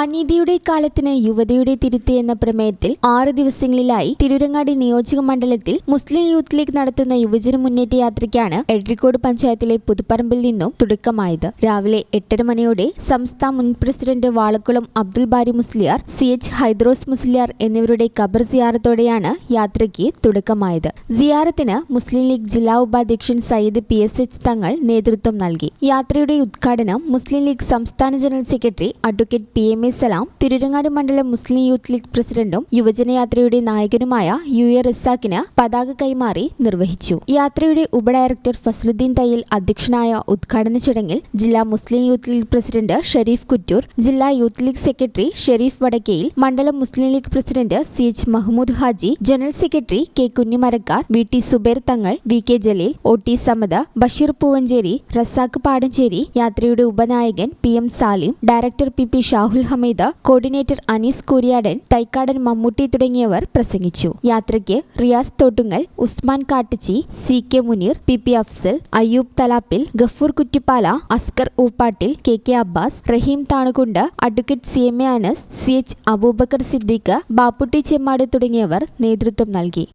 അനീതിയുടെ കാലത്തിന് യുവതിയുടെ തിരുത്ത് എന്ന പ്രമേയത്തിൽ ആറ് ദിവസങ്ങളിലായി തിരൂരങ്ങാടി നിയോജക മണ്ഡലത്തിൽ മുസ്ലിം യൂത്ത് ലീഗ് നടത്തുന്ന യുവജന മുന്നേറ്റ യാത്രയ്ക്കാണ് എഴരിക്കോട് പഞ്ചായത്തിലെ പുതുപ്പറമ്പിൽ നിന്നും തുടക്കമായത്. രാവിലെ എട്ടര മണിയോടെ സംസ്ഥാന മുൻ president Valakkulam Abdul Bari Musliyar C H Hydros Musliyar എന്നിവരുടെ ഖബർ സിയാറത്തോടെയാണ് യാത്രയ്ക്ക് തുടക്കമായത്. സിയാറത്തിന് മുസ്ലിം ലീഗ് ജില്ലാ ഉപാധ്യക്ഷൻ സയ്യിദ് പി എസ് എച്ച് തങ്ങൾ നേതൃത്വം നൽകി. യാത്രയുടെ ഉദ്ഘാടനം മുസ്ലിം ലീഗ് സംസ്ഥാന general secretary advocate P M A Salam Tirurangadi മണ്ഡലം മുസ്ലിം യൂത്ത് ലീഗ് പ്രസിഡന്റും യുവജനയാത്രയുടെ നായകനുമായ യു എ റസാഖിന് പതാക കൈമാറി നിർവഹിച്ചു. യാത്രയുടെ ഉപഡയറക്ടർ ഫസലുദ്ദീൻ തയ്യൽ അധ്യക്ഷനായ ഉദ്ഘാടന ചടങ്ങിൽ ജില്ലാ മുസ്ലിം യൂത്ത് ലീഗ് പ്രസിഡന്റ് ഷെരീഫ് കുറ്റൂർ ജില്ലാ യൂത്ത് ലീഗ് സെക്രട്ടറി ഷെരീഫ് വടക്കയിൽ മണ്ഡലം Muslim League president C H Mahmood Haji general secretary K Kunjimarakkar V T Zubair Thangal V K Jaleel O T Samad Basheer Poovancheri Razak Padancheri യാത്രയുടെ ഉപനായകൻ P M Salim director P P Shahul Hameed coordinator Anees Kuriyadan Thaikkadan Mammootty തുടങ്ങിയവർ പ്രസംഗിച്ചു. യാത്രയ്ക്ക് Riyas Thottungal Usman Kattichi C K Muneer P P Afsal Ayyub Thalappil Gafoor Kuttippala Askar Ooppattil K K Abbas Rahim Thanukund advocate C M A Anas C H Abubakar Siddique Bapputty Chemmad തുടങ്ങിയവർ നേതൃത്വം നൽകി.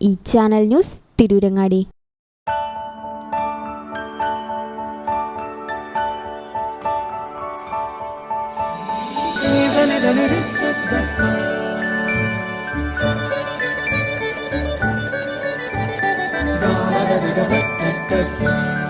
ഈ channel news Tirurangadi. بدل رزتنا دعوة بدل التسليم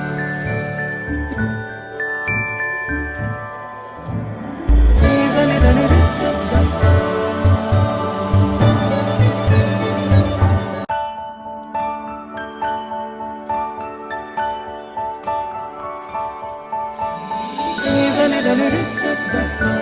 Döneriz sıddık